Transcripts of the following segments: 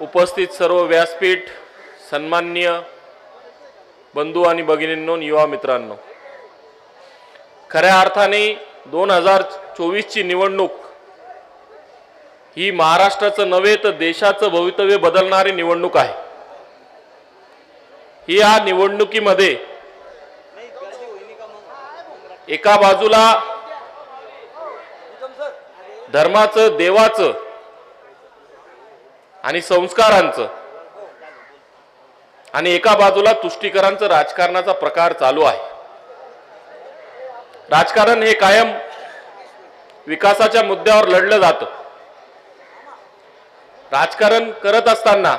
उपस्थित सर्व व्यासपीठ सन्मान्य बंधू आणि भगिनींनो युवा मित्रांनो. खऱ्या अर्थाने दोन हजार चोवीसची निवडणूक ही महाराष्ट्राचं नव्हे तर देशाचं भवितव्य बदलणारी निवडणूक आहे. ही या निवडणुकीमध्ये एका बाजूला धर्माचं देवाचं आणि संस्कारांचं. आणि एका बाजूला तुष्टीकरांचं राजकारणाचा प्रकार चालू आहे. राजकारण हे कायम विकासाच्या मुद्द्यावर लढलं जातं. राजकारण करत असताना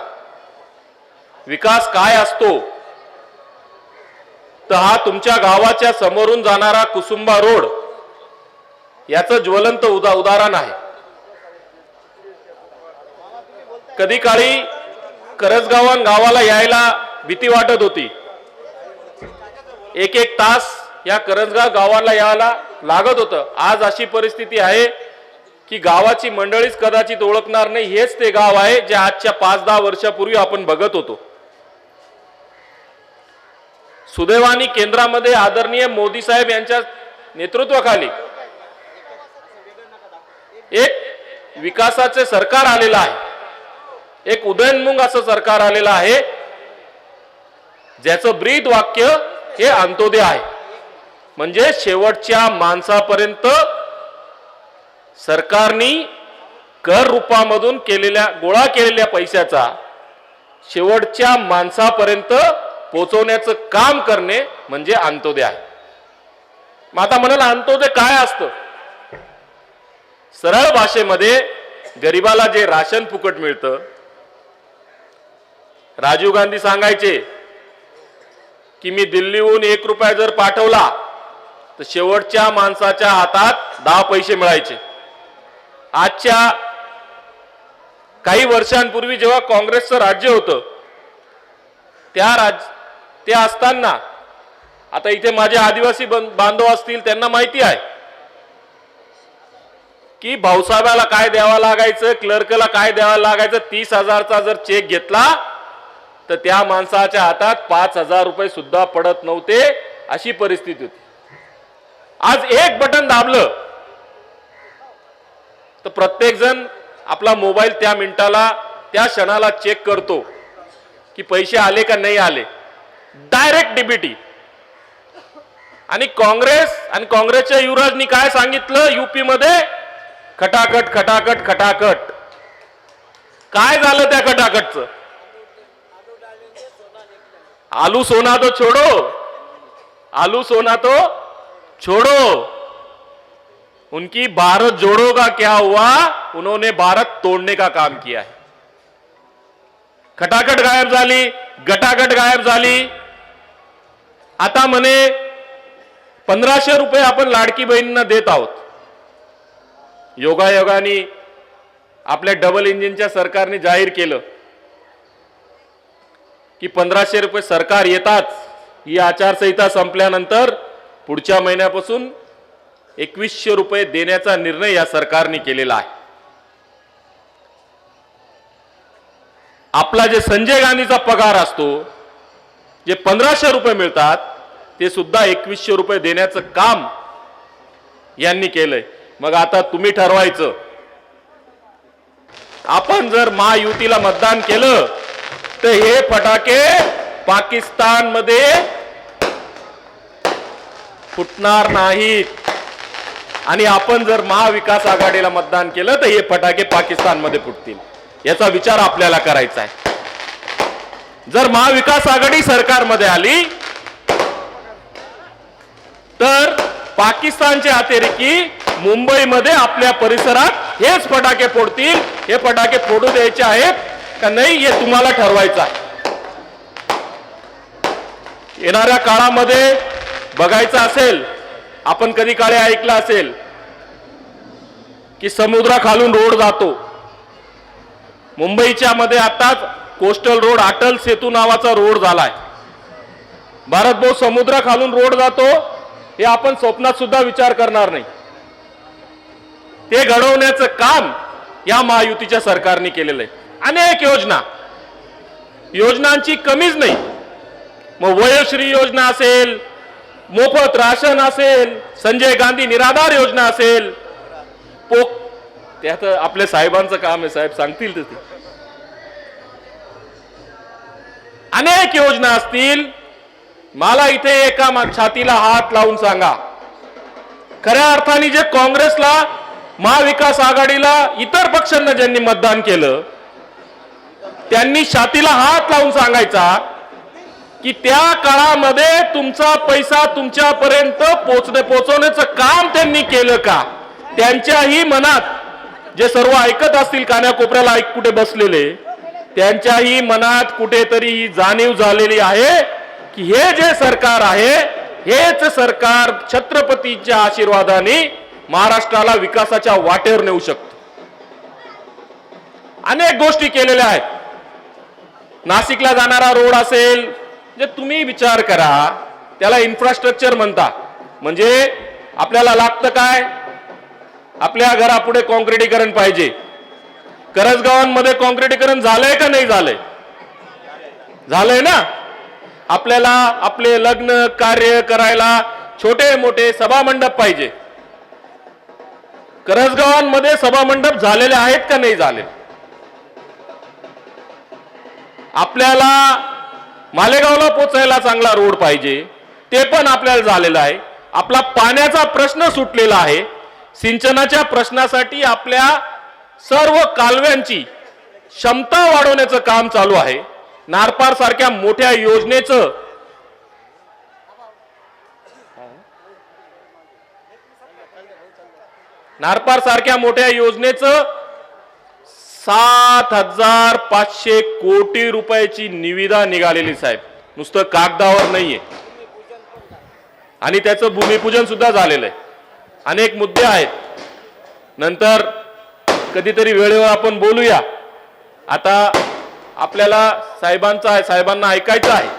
विकास काय असतो? तर हा तुमच्या गावाच्या समोरून जाणारा कुसुंबा रोड याचं ज्वलंत उदा उदाहरण आहे. कधी काळी करजगावान गावाला यायला भीती वाटत होती. एक एक तास या करंजगाव गावाला यायला लागत होतं. आज अशी परिस्थिती आहे की गावाची मंडळीच कदाचित ओळखणार नाही. हेच ते गाव आहे जे आजच्या पाच दहा वर्षापूर्वी आपण बघत होतो. सुदैवानी केंद्रामध्ये आदरणीय मोदी साहेब यांच्या नेतृत्वाखाली एक विकासाचे सरकार आलेलं आहे. एक उदयनमुंग असं सरकार आलेलं आहे ज्याचं ब्रीद वाक्य हे अंत्योदय आहे. म्हणजे शेवटच्या माणसापर्यंत सरकारनी कर रूपामधून केलेल्या गोळा केलेल्या पैशाचा शेवटच्या माणसापर्यंत पोचवण्याचं काम करणे म्हणजे अंत्योदय आहे. मग आता म्हणाला अंत्योदय काय असतं? सरळ भाषेमध्ये गरिबाला जे राशन फुकट मिळतं राजीव गांधी सांगायचे की मी दिल्लीहून एक रुपया जर पाठवला तर शेवटच्या माणसाच्या हातात दहा पैसे मिळायचे. आजच्या काही वर्षांपूर्वी जेव्हा काँग्रेसचं राज्य होतं त्या राज ते असताना आता इथे माझे आदिवासी बांधव असतील त्यांना माहिती आहे की भाऊसाहेबाला काय द्यावं लागायचं क्लर्कला काय द्यावं लागायचं तीस हजारचा जर चेक घेतला तर त्या माणसाच्या हातात पाच हजार रुपये सुद्धा पडत नव्हते अशी परिस्थिती होती. आज एक बटन दाबलं तर प्रत्येकजण आपला मोबाईल त्या मिनिटाला त्या क्षणाला चेक करतो की पैसे आले का नाही आले. डायरेक्ट डीबीटी आणि काँग्रेस आणि काँग्रेसच्या युवराजनी काय सांगितलं युपी मध्ये? खटाखट खटाखट खटाखट. काय झालं त्या खटाखटचं? आलू सोना तो छोड़ो। आलू सोना तो छोड़ो। उनकी भारत जोड़ो का क्या हुआ? उन्होंने भारत तोड़ने का काम किया है। खटाखट गायब झाली गटागट गायब झाली आता म्हणे पंधराशे रुपये आपण लाडकी बहिणींना देत आहोत। योगायोगाने आपल्या डबल इंजिनच्या सरकारने जाहीर केलं। की पंधराशे रुपये सरकार येतात ही आचारसंहिता संपल्यानंतर पुढच्या महिन्यापासून एकवीसशे रुपये देण्याचा निर्णय या सरकारने केलेला आहे. आपला जे संजय गांधीचा पगार असतो जे पंधराशे रुपये मिळतात ते सुद्धा एकवीसशे रुपये देण्याचं काम यांनी केलंय. मग आता तुम्ही ठरवायचं. आपण जर महायुतीला मतदान केलं तर हे फटाके पाकिस्तानमध्ये फुटणार नाहीत. आणि आपण जर महाविकास आघाडीला मतदान केलं तर हे फटाके पाकिस्तानमध्ये फुटतील. याचा विचार आपल्याला करायचा आहे. जर महाविकास आघाडी सरकारमध्ये आली तर पाकिस्तानचे अतिरेकी मुंबईमध्ये आपल्या परिसरात हेच फटाके फोडतील. हे फटाके फोडू द्यायचे आहेत. का नाही हे तुम्हाला ठरवायचं आहे. येणाऱ्या काळामध्ये बघायचं असेल आपण कधी काळी ऐकलं असेल की समुद्राखालून रोड जातो. मुंबईच्या मध्ये आताच कोस्टल रोड अटल सेतू नावाचा रोड झालाय. भारत भाऊ समुद्राखालून रोड जातो हे आपण स्वप्नात सुद्धा विचार करणार नाही. ते घडवण्याचं काम या महायुतीच्या सरकारने केलेलं आहे. अनेक योजना. योजनांची कमीच नाही. मग वयोश्री योजना असेल मोफत राशन असेल संजय गांधी निराधार योजना असेल. पोक त्यात आपल्या साहेबांचं काम आहे साहेब सांगतील ते. अनेक योजना असतील. मला इथे एका छातीला हात लावून सांगा. खऱ्या अर्थाने जे काँग्रेसला महाविकास आघाडीला इतर पक्षांना ज्यांनी मतदान केलं त्यांनी छातीला हात लावून सांगायचा की त्या काळामध्ये तुमचा पैसा तुमच्यापर्यंत पोचणे पोचवण्याचं काम त्यांनी केलं का? त्यांच्याही मनात जे सर्व ऐकत असतील कान्याकोपऱ्याला ऐक कुठे बसलेले त्यांच्याही मनात कुठेतरी ही जाणीव झालेली आहे की हे जे सरकार आहे हेच सरकार छत्रपतीच्या आशीर्वादाने महाराष्ट्राला विकासाच्या वाटेवर नेऊ शकतो. अनेक गोष्टी केलेल्या आहेत. नाशिकला जाणारा रोड असेल जे तुम्ही विचार करा त्याला इन्फ्रास्ट्रक्चर म्हणता. म्हणजे आपल्याला लागतं काय? आपल्या घरापुढे कॉन्क्रिटीकरण पाहिजे. करजगावांमध्ये कॉन्क्रिटीकरण झालंय का नाही झालंय? झालंय ना? आपल्याला आपले लग्न कार्य करायला छोटे मोठे सभामंडप पाहिजे. करसगावांमध्ये सभामंडप झालेले आहेत का नाही झाले? आपल्याला मालेगावला पोचायला चांगला रोड पाहिजे ते पण आपल्याला झालेलं आहे. आपला पाण्याचा प्रश्न सुटलेला आहे. सिंचनाच्या प्रश्नासाठी आपल्या सर्व कालव्यांची क्षमता वाढवण्याचं काम चालू आहे. नारपार सारख्या मोठ्या योजनेचं नारपार सारख्या मोठ्या योजनेचं सात हजार पाचशे कोटी रुपयाची निविदा निघालेली साहेब. नुसतं कागदावर नाहीये. आणि त्याचं भूमिपूजन सुद्धा झालेलं आहे. अनेक मुद्दे आहेत. नंतर कधीतरी वेळेवर आपण बोलूया. आता आपल्याला साहेबांचा साहेबांना ऐकायचं आहे.